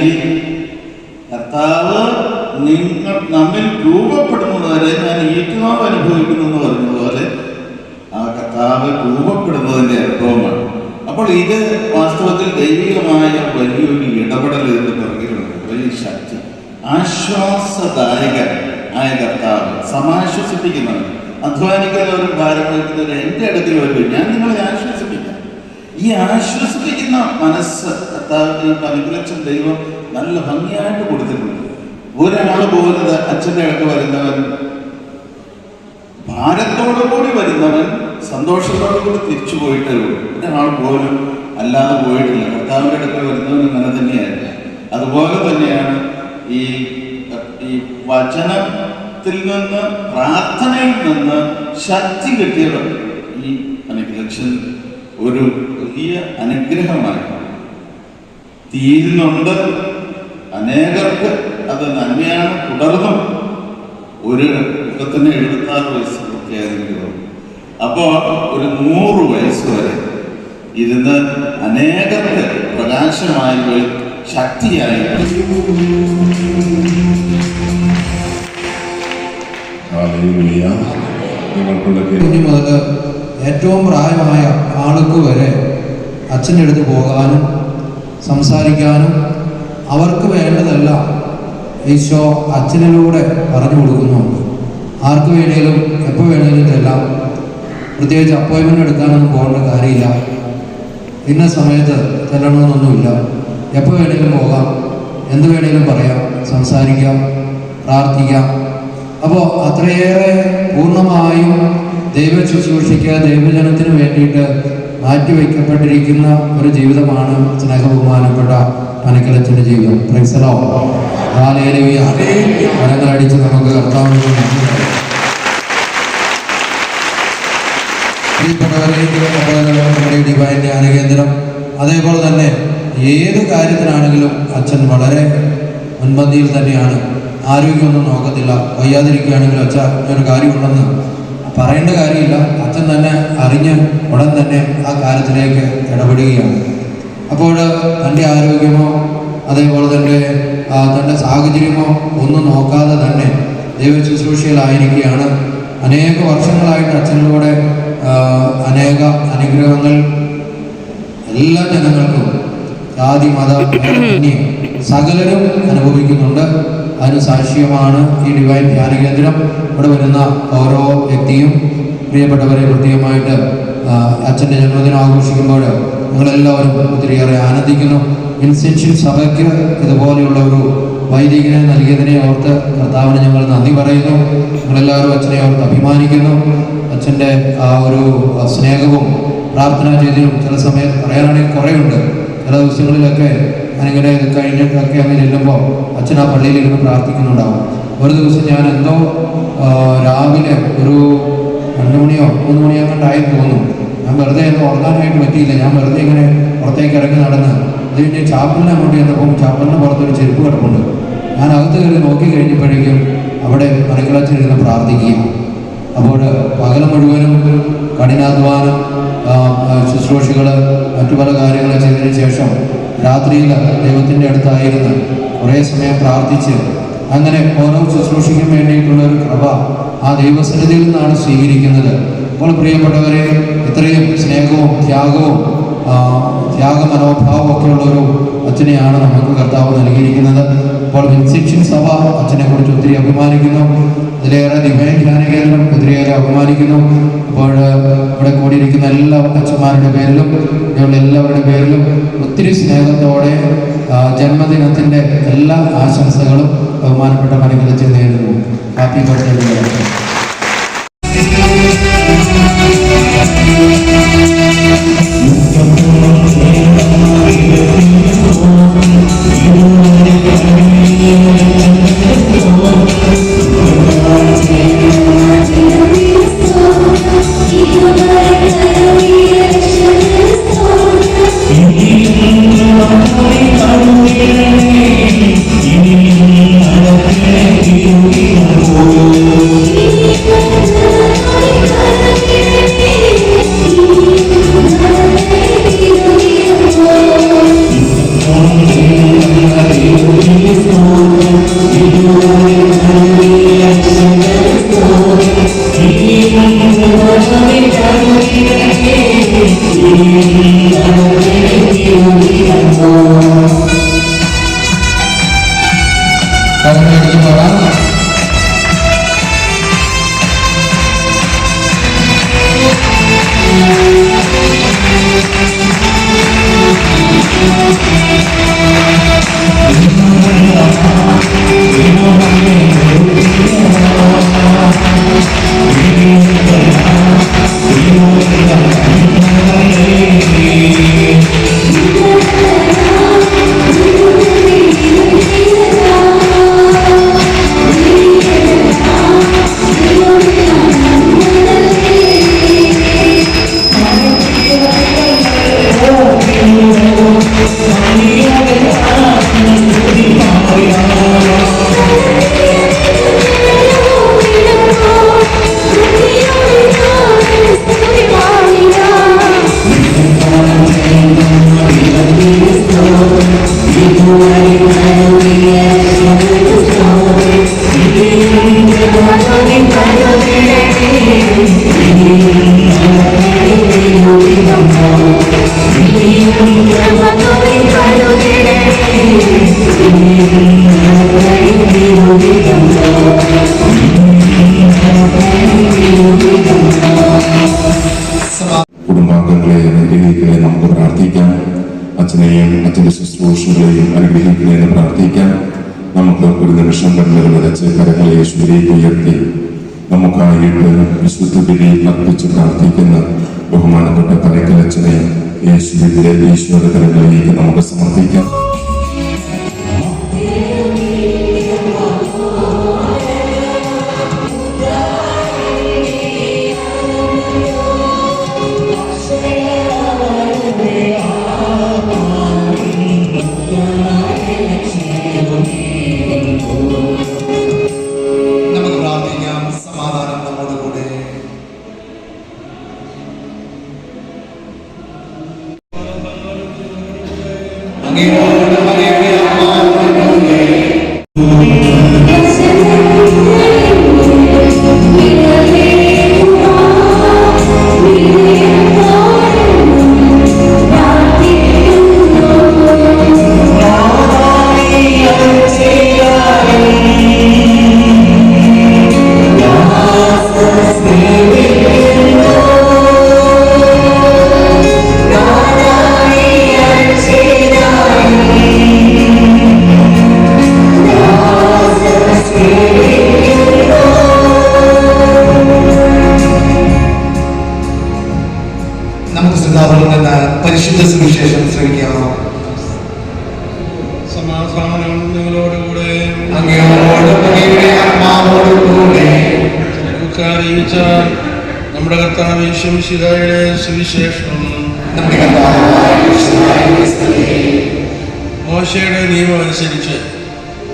ശൈലി കർത്താവ് നിങ്ങൾ നമ്മിൽ രൂപപ്പെടുന്നതുവരെ ഞാൻ ഈറ്റുമാവ് അനുഭവിക്കുന്നു എന്ന് പറഞ്ഞതുപോലെ ആ കർത്താവ് രൂപപ്പെടുന്നതിന്റെ അനുഭവമാണ്. അപ്പോൾ ഇത് വാസ്തവത്തിൽ ദൈവികമായ വലിയൊരു ഇടപെടൽ എന്ന് പിറകിലുണ്ട്. വലിയ ശക്തി. ആശ്വാസദായകൻ ആയ കർത്താവ് സമാശ്വസിപ്പിക്കുന്നവൻ അധ്വാനിക്കുന്നവരും ഭാരം വഹിക്കുന്നവരും എന്റെ അടുക്കൽ വരും ഞാൻ നിങ്ങളെ ആശ്വസിപ്പിക്കാം ഈ ആശ്വസിപ്പിക്കുന്ന മനസ്സ് കർത്താവിന്റെ അനുഗ്രഹിച്ച ദൈവം നല്ല ഭംഗിയായിട്ട് കൊടുത്തിട്ടുണ്ട്. ഒരാൾ ഇത് അച്ഛന്റെ അടുത്ത് വരുന്നവൻ. ഭാരത്തോടു കൂടി വരുന്നവൻ സന്തോഷത്തോടു കൂടി തിരിച്ചു പോയിട്ടേ ഉള്ളൂ. ഒരാൾ പോലും അല്ലാതെ പോയിട്ടില്ല. കർത്താവിന്റെ അടുത്ത് വരുന്നവൻ അങ്ങനെ തന്നെയല്ല അതുപോലെ തന്നെയാണ് ഈ ഈ വചനത്തിൽ നിന്ന് പ്രാർത്ഥനയിൽ നിന്ന് ശക്തി കിട്ടിയത് ഈ അനുഗ്രഹൻ ഒരു വലിയ അനുഗ്രഹമായി തീരുന്നുണ്ട്. അനേകർക്ക് അത് നന്മയാണ്. തുടർന്നും ഒരു മുഖത്തിന് എഴുപത്താറ് വയസ്സ് പൂർത്തിയായതെങ്കിൽ അപ്പോ ഒരു നൂറ് വയസ്സ് വരെ ഇരുന്ന് അനേകർക്ക് പ്രകാശമായി ശക്തിയായി ഹല്ലേലൂയ. നിങ്ങൾക്കുള്ള ഏറ്റവും പ്രായമായ ആൾക്ക് വരെ അച്ഛന്റെ അടുത്ത് പോകാനും സംസാരിക്കാനും അവർക്ക് വേണ്ടതെല്ലാം ഈശോ അച്ഛനിലൂടെ പറഞ്ഞു കൊടുക്കുന്നുണ്ട്. ആർക്ക് വേണേലും എപ്പോൾ വേണേലും ചെല്ലാം പ്രത്യേകിച്ച് അപ്പോയിൻമെന്റ് എടുക്കാനൊന്നും പോകേണ്ട കാര്യമില്ല. ഇന്ന സമയത്ത് ചെല്ലണമെന്നൊന്നുമില്ല. എപ്പോൾ വേണേലും പോകാം എന്ത് വേണേലും പറയാം സംസാരിക്കാം പ്രാർത്ഥിക്കാം. അപ്പോൾ അത്രയേറെ പൂർണമായും ദൈവ ശുശ്രൂഷയ്ക്ക് ദൈവജനത്തിന് വേണ്ടിയിട്ട് മാറ്റിവെക്കപ്പെട്ടിരിക്കുന്ന ഒരു ജീവിതമാണ് സ്നേഹബഹുമാനപ്പെട്ട പനക്കലച്ചന്റെ ജീവിതം. പ്രൈസലോ നമുക്ക് കർത്താവിന് നമ്മുടെ ഡിവൈൻ ധ്യാന കേന്ദ്രം അതേപോലെ തന്നെ ഏത് കാര്യത്തിനാണെങ്കിലും അച്ഛൻ വളരെ മുൻപന്തിയിൽ തന്നെയാണ് ആരോഗ്യമൊന്നും നോക്കത്തില്ല. വയ്യാതിരിക്കുകയാണെങ്കിൽ അച്ഛ ഒരു കാര്യമുണ്ടെന്ന് പറയേണ്ട കാര്യമില്ല. അച്ഛൻ തന്നെ അറിഞ്ഞ് ഉടൻ തന്നെ ആ കാര്യത്തിലേക്ക് ഇടപെടുകയാണ്. അപ്പോൾ തന്റെ ആരോഗ്യമോ അതേപോലെ തന്നെ തന്റെ സാഹചര്യമോ ഒന്നും നോക്കാതെ തന്നെ ദൈവ ശുശ്രൂഷയിലായിരിക്കുകയാണ് അനേക വർഷങ്ങളായിട്ട് അച്ഛനിലൂടെ അനേക അനുഗ്രഹങ്ങൾ എല്ലാ ജനങ്ങൾക്കും ജാതി മത സകലരും അനുഭവിക്കുന്നുണ്ട്. അതിന് സാക്ഷ്യമാണ് ഈ ഡിവൈൻ ധ്യാന കേന്ദ്രം. ഇവിടെ വരുന്ന ഓരോ വ്യക്തിയും പ്രിയപ്പെട്ടവരെ പ്രത്യേകമായിട്ട് അച്ഛന്റെ ജന്മദിനം ആഘോഷിക്കുമ്പോൾ നിങ്ങളെല്ലാവരും ഒത്തിരിയേറെ ആനന്ദിക്കുന്നു. ഇൻസ്റ്റിറ്റ്യൂട്ട് സഭയ്ക്ക് ഇതുപോലെയുള്ള ഒരു വൈദികനെ നൽകിയതിനെ ഓർത്ത് കർത്താവിന് ഞങ്ങൾ നന്ദി പറയുന്നു. നിങ്ങളെല്ലാവരും അച്ഛനെ ഓർത്ത് അഭിമാനിക്കുന്നു. അച്ഛന്റെ ആ ഒരു സ്നേഹവും പ്രാർത്ഥനാ ചെയ്തിനും ചില സമയത്ത് പറയാനാണെങ്കിൽ കുറേയുണ്ട്. ചില ദിവസങ്ങളിലൊക്കെ ഇത് കഴിഞ്ഞിട്ടൊക്കെ അങ്ങ് ചെല്ലുമ്പോൾ അച്ഛൻ ആ പള്ളിയിൽ ഇരുന്ന് പ്രാർത്ഥിക്കുന്നുണ്ടാവും. ഒരു ദിവസം ഞാൻ എന്തോ രാവിലെ ഒരു രണ്ട് മണിയോ മൂന്ന് മണിയോ കണ്ടായി തോന്നുന്നു. ഞാൻ വെറുതെ ഒന്ന് ഉറങ്ങാനായിട്ട് പറ്റിയില്ല. ഞാൻ വെറുതെ ഇങ്ങനെ പുറത്തേക്ക് ഇറങ്ങി നടന്ന് അത് കഴിഞ്ഞ് ചാപ്പലിനെ അങ്ങോട്ട് ചെന്നപ്പോൾ ചാപ്പലിന് പുറത്തൊരു ചെരുപ്പ് കിടപ്പുണ്ട്. ഞാൻ അകത്ത് കയറി നോക്കി കഴിഞ്ഞപ്പോഴേക്കും അവിടെ മനക്കിളച്ചിരുന്ന് പ്രാർത്ഥിക്കുക. അപ്പോൾ പകൽ മുഴുവനും കഠിനാധ്വാനം ശുശ്രൂഷകൾ മറ്റു പല കാര്യങ്ങളും ചെയ്തതിന് ശേഷം രാത്രിയിൽ ദൈവത്തിന്റെ അടുത്തായിരുന്ന് കുറേ സമയം പ്രാർത്ഥിച്ച് അങ്ങനെ ഓരോ ശുശ്രൂഷയ്ക്കും വേണ്ടിയിട്ടുള്ള ഒരു കൃപ ആ ദൈവസന്നിധിയിൽ നിന്നാണ് സ്വീകരിക്കുന്നത്. അപ്പോൾ പ്രിയപ്പെട്ടവരെ ഇത്രയും സ്നേഹവും ത്യാഗവും ത്യാഗ മനോഭാവവും ഒക്കെയുള്ള ഒരു അച്ഛനെയാണ് നമുക്ക് കർത്താവ് നൽകിയിരിക്കുന്നത്. അപ്പോൾ വിൻസെക്ഷൻ സഭ അച്ഛനെ കുറിച്ച് ഒത്തിരി അഭിമാനിക്കുന്നു. അതിലേറെ ദിവ്യ കേരളം ഒത്തിരിയേറെ അപമാനിക്കുന്നു. അപ്പോൾ ഇവിടെ കൂടിയിരിക്കുന്ന എല്ലാ അച്ഛന്മാരുടെ പേരിലും ഇവിടെയുള്ള എല്ലാവരുടെ പേരിലും ഒത്തിരി സ്നേഹത്തോടെ ജന്മദിനത്തിന്റെ എല്ലാ ആശംസകളും ബഹുമാനപ്പെട്ട മണികളിച്ച് നേരുന്നു. ഹാപ്പി ബർത്ത്ഡേ Carmen അച്ഛനെയും അച്ഛന്റെ ശുശ്രൂഷകളെയും അനുഗ്രഹിക്കണമെന്ന് പ്രാർത്ഥിക്കാം. നമുക്ക് ഒരു നിമിഷം കണ്ണുകൾ വരച്ച് കരങ്ങളെ യേശുവിലേക്ക് ഉയർത്തി നമുക്കായിട്ട് വിശുദ്ധ ബലി അർപ്പിച്ച് പ്രാർത്ഥിക്കുന്ന ബഹുമാനപ്പെട്ട പരക്കലച്ചനെ യേശുവിന്റെ ഈശ്വര കരങ്ങളിലേക്ക് നമുക്ക് സമർപ്പിക്കാം. കർത്താവ് സുവിശേഷം. മോശയുടെ നിയമം അനുസരിച്ച്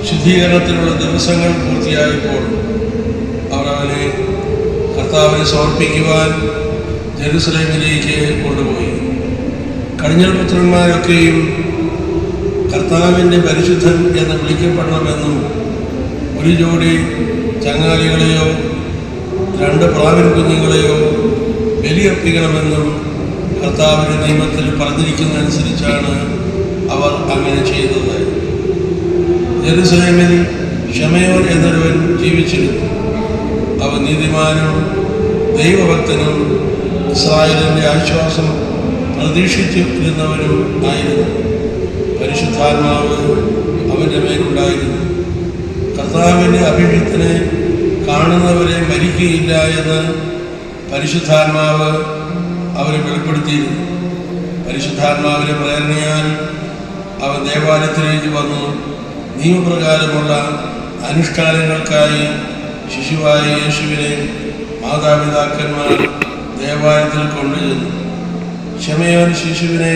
ശുദ്ധീകരണത്തിനുള്ള ദിവസങ്ങൾ പൂർത്തിയായപ്പോൾ അവർ അവനെ കർത്താവിനെ സമർപ്പിക്കുവാൻ ജെറുസലേമിലേക്ക് കൊണ്ടുപോയി. കടിഞ്ഞൽപുത്രന്മാരൊക്കെയും കർത്താവിന്റെ പരിശുദ്ധൻ എന്ന് വിളിക്കപ്പെടണമെന്നും ഒരു ജോഡി ചങ്ങാലികളെയോ രണ്ട് പ്രാവിൻ കുഞ്ഞുങ്ങളെയോ ബലിയർപ്പിക്കണമെന്നും കർത്താവിന്റെ നിയമത്തിൽ പറഞ്ഞിരിക്കുന്നതനുസരിച്ചാണ് അവർ അങ്ങനെ ചെയ്തത്. ജെറുസലേമിൽ ഷമയോൻ എന്നൊരുവൻ ജീവിച്ചിരുന്നു. അവൻ നീതിമാനും ദൈവഭക്തനും ഇസ്രായേലിന്റെ ആശ്വാസം പ്രതീക്ഷിച്ചിരുന്നവനും ആയിരുന്നു. പരിശുദ്ധാത്മാവ് അവന്റെ മേലുണ്ടായിരുന്നു. കർത്താവിന്റെ അഭിഷിക്തനെ കാണുന്നവരെ മരിക്കുകയില്ല എന്ന് പരിശുദ്ധാത്മാവ് അവരെ വെളിപ്പെടുത്തിയിരുന്നു. പരിശുദ്ധാത്മാവിലെ പ്രേരണയാൽ അവർ ദേവാലയത്തിലേക്ക് വന്നു. നിയമപ്രകാരമുള്ള അനുഷ്ഠാനങ്ങൾക്കായി ശിശുവായ യേശുവിനെ മാതാപിതാക്കന്മാർ ദേവാലയത്തിൽ കൊണ്ടുചെന്നു. ക്ഷമയോൻ ശിശുവിനെ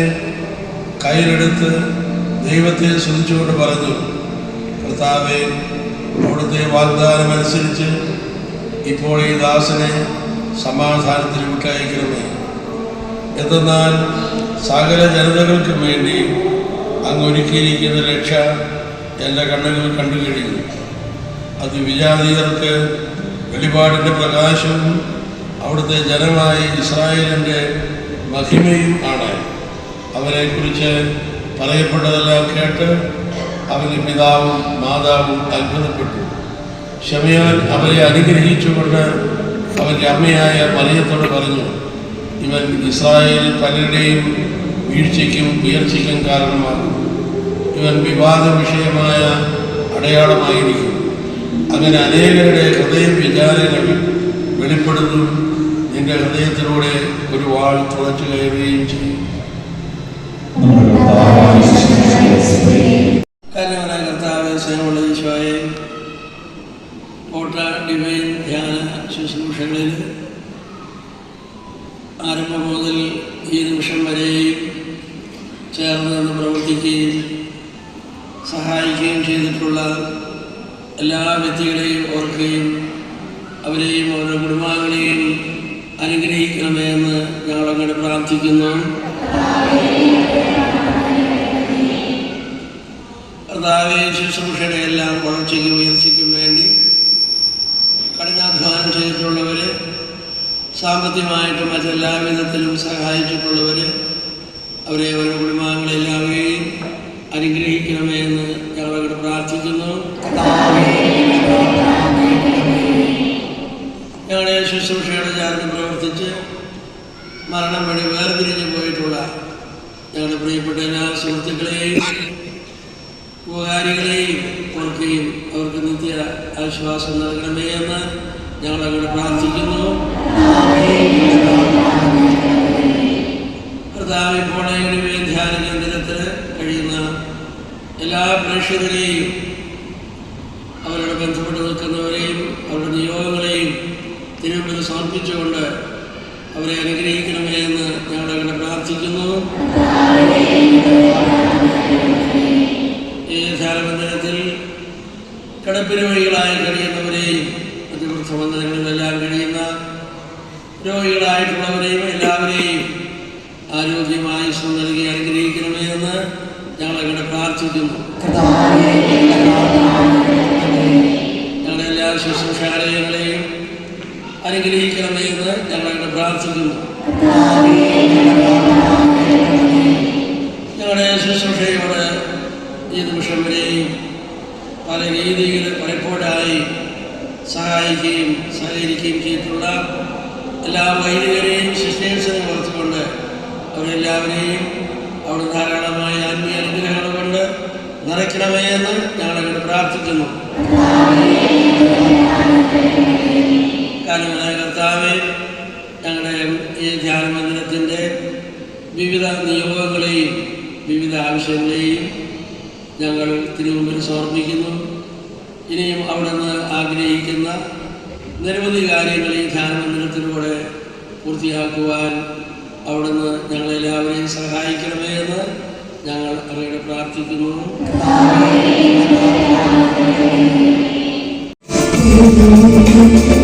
കയ്യിലെടുത്ത് ദൈവത്തെ ശ്രദ്ധിച്ചുകൊണ്ട് പറഞ്ഞു കർത്താവെ അവിടുത്തെ വാഗ്ദാനമനുസരിച്ച് ഇപ്പോൾ ഈ ദാസനെ സമാധാനത്തിൽ വിട്ടയക്കണമേ എന്തെന്നാൽ സകല ജനതകൾക്കും വേണ്ടി അങ്ങ് ഒരുക്കിയിരിക്കുന്ന രക്ഷ എന്റെ കണ്ണുകൾ കണ്ടു കഴിഞ്ഞു. അത് വിജാതീയർക്ക് വെളിപാടിന്റെ പ്രകാശവും അവിടുത്തെ ജനമായ ഇസ്രായേലിന്റെ മഹിമയും ആണ്. അവരെക്കുറിച്ച് പറയപ്പെട്ടതെല്ലാം കേട്ട് അവന്റെ പിതാവും മാതാവും അത്ഭുതപ്പെട്ടു. ക്ഷമയാൻ അവരെ അനുഗ്രഹിച്ചുകൊണ്ട് അവന്റെ അമ്മയായ മറിയത്തോട് പറഞ്ഞു ഇവൻ ഇസ്രായേലിൽ പലരുടെയും വീഴ്ചയ്ക്കും ഉയർച്ചയ്ക്കും കാരണമാകും. ഇവൻ വിവാദ വിഷയമായ അടയാളമായിരിക്കും. അങ്ങനെ അനേകരുടെ ഹൃദയ വിചാരങ്ങൾ വെളിപ്പെടുത്തും. നിന്റെ ഹൃദയത്തിലൂടെ ഒരു വാൾ തുളച്ചു കയറുകയും ചെയ്യും കാരണവനായ കർത്താവ് സ്നേഹമുള്ള ഈശോയെ കോട്ട ഡിവൈൻ ധ്യാന ശുശ്രൂഷകളിൽ ആരംഭം മുതൽ ഈ നിമിഷം വരെയും ചേർന്ന് നിന്ന് പ്രവർത്തിക്കുകയും സഹായിക്കുകയും ചെയ്തിട്ടുള്ള എല്ലാ വ്യക്തികളെയും ഓർക്കുകയും അവരെയും അവരുടെ കുടുംബാംഗങ്ങളെയും അനുഗ്രഹിക്കണമേ എന്ന് ഞങ്ങളങ്ങനെ പ്രാർത്ഥിക്കുന്നു. കർത്താവെ ശുശ്രൂഷയുടെ എല്ലാം വളർച്ചയ്ക്ക് ഉയർച്ചയ്ക്കും വേണ്ടി കഠിനാധ്വാനം ചെയ്തിട്ടുള്ളവരെ സാമ്പത്തികമായിട്ടും മറ്റെല്ലാ വിധത്തിലും സഹായിച്ചിട്ടുള്ളവർ അവരെ അവരുടെ കുടുംബാംഗങ്ങളെല്ലാവരെയും അനുഗ്രഹിക്കണമേ എന്ന് ഞങ്ങളവിടെ പ്രാർത്ഥിക്കുന്നു. ഞങ്ങളുടെ ശുശ്രൂഷയുടെ ചാർജ് പ്രവർത്തിച്ച് മരണം വഴി വേർപിരിഞ്ഞു പോയിട്ടുള്ള ഞങ്ങളുടെ പ്രിയപ്പെട്ട എല്ലാ സുഹൃത്തുക്കളെയും ഉപകാരികളെയും ഓർക്കുകയും അവർക്ക് നിത്യ ആശ്വാസം നൽകണമേ എന്ന് ഞങ്ങളവിടെ പ്രാർത്ഥിക്കുന്നു. കർത്താവ് ഈ ധ്യാന കേന്ദ്രത്തിൽ കഴിയുന്ന എല്ലാ പ്രേക്ഷകരെയും അവരുടെ ബന്ധപ്പെട്ട് നിൽക്കുന്നവരെയും അവരുടെ നിയോഗങ്ങളെയും തിരുവനന്തപുരം അവരെ അനുഗ്രഹിക്കണമേ ഞങ്ങൾ അങ്ങനെ പ്രാർത്ഥിക്കുന്നു. ഈ ധ്യാനമന്ദിരത്തിൽ കിടപ്പിരോഗികളായി കഴിയുന്നവരെയും മറ്റു വൃദ്ധബന്ധങ്ങളിലെല്ലാം കഴിയുന്ന രോഗികളായിട്ടുള്ളവരെയും എല്ലാവരെയും ആരോഗ്യമായി നൽകി അനുഗ്രഹിക്കണമേ എന്ന് ഞങ്ങൾ അങ്ങനെ പ്രാർത്ഥിക്കുന്നു. ഞങ്ങളുടെ എല്ലാ ശുശ്രൂഷാലയങ്ങളെയും അനുഗ്രഹിക്കണമേ എന്ന് ഞങ്ങൾ അങ്ങനെ പ്രാർത്ഥിക്കുന്നു. ഞങ്ങളുടെ ശുശ്രൂഷയോട് ഈ നിമിഷം വരെയും പല രീതിയിൽ പലപ്പോഴായി സഹായിക്കുകയും സഹകരിക്കുകയും ചെയ്തിട്ടുള്ള എല്ലാ വൈദികരെയും ശിഷ്യേഴ്സിനെ ഓർത്തുകൊണ്ട് അവരെല്ലാവരെയും അവിടെ ധാരാളമായ ആത്മീയ അനുഗ്രഹങ്ങൾ കൊണ്ട് നിറയ്ക്കണമേ എന്ന് ഞങ്ങളങ്ങനെ പ്രാർത്ഥിക്കുന്നു. കാരണമായ കർത്താവെ ഞങ്ങളുടെ ഈ ധ്യാനമന്ദിരത്തിന്റെ വിവിധ നിയോഗങ്ങളെയും വിവിധ ആവശ്യങ്ങളെയും ഞങ്ങൾ തിരുമുമ്പിൽ സമർപ്പിക്കുന്നു. ഇനിയും അവിടെ നിന്ന് ആഗ്രഹിക്കുന്ന നിരവധി കാര്യങ്ങൾ ഈ ധ്യാനമന്ദിരത്തിലൂടെ പൂർത്തിയാക്കുവാൻ അവിടുന്ന് ഞങ്ങളെല്ലാവരെയും സഹായിക്കണമേ എന്ന് ഞങ്ങൾ അങ്ങയുടെ പ്രാർത്ഥിക്കുന്നു. കൃതജ്ഞതാസ്തോത്രം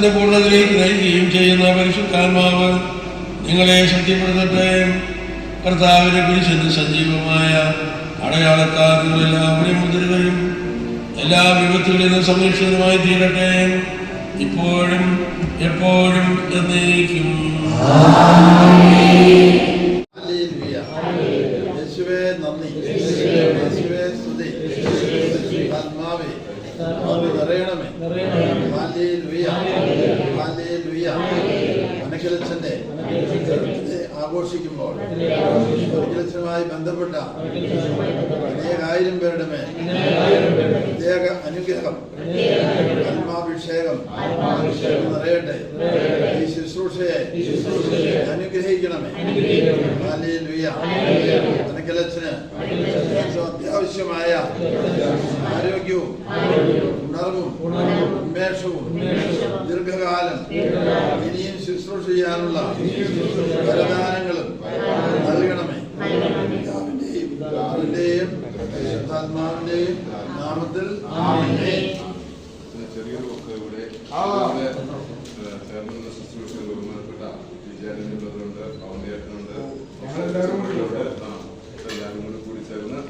സത്യത്തിന്റെ പൂർണതയിലേക്ക് നയിക്കുകയും ചെയ്യുന്ന പരിശുദ്ധാത്മാവ് നിങ്ങളെ ശക്തിപ്പെടുത്തട്ടെ. കർത്താവിനെ പിടിച്ചെന്ന് സജീവമായ അടയാളത്താൽ നിങ്ങളെല്ലാവരെയും മുതിരുകയും എല്ലാ വിപത്തുകളിൽ നിന്നും സംരക്ഷിതമായി തീരട്ടെ. ഇപ്പോഴും എപ്പോഴും എന്നേക്കും. നിറയണമേ. ആഘോഷിക്കുമ്പോൾ മനക്കലച്ചനുമായി ബന്ധപ്പെട്ട അനേകായിരം പേരുടെ മേൽ പ്രത്യേക അനുഗ്രഹം ആത്മാഭിഷേകം നിറയട്ടെ. ഈ ശുശ്രൂഷയെ അനുഗ്രഹിക്കണമേ. ഏറ്റവും അത്യാവശ്യമായ ആരോഗ്യവും ഉണർവും ഉന്മേഷവും ദീർഘകാലം ഇനിയും ശുശ്രൂഷ ചെയ്യാനുള്ള വരദാനങ്ങളും നൽകണമേ. പിതാവിന്റെയും നാമത്തിൽ ആമേൻ. ചെറിയൊരു ഒക്കെ ഇവിടെ. ചേർന്നുള്ള ശുശ്രൂഷയിൽ ബഹുമാനപ്പെട്ട വിജയാനന്ദുണ്ട് പവനേട്ടനുണ്ട് എല്ലാവരും കൂടി കൂടി ചേർന്ന്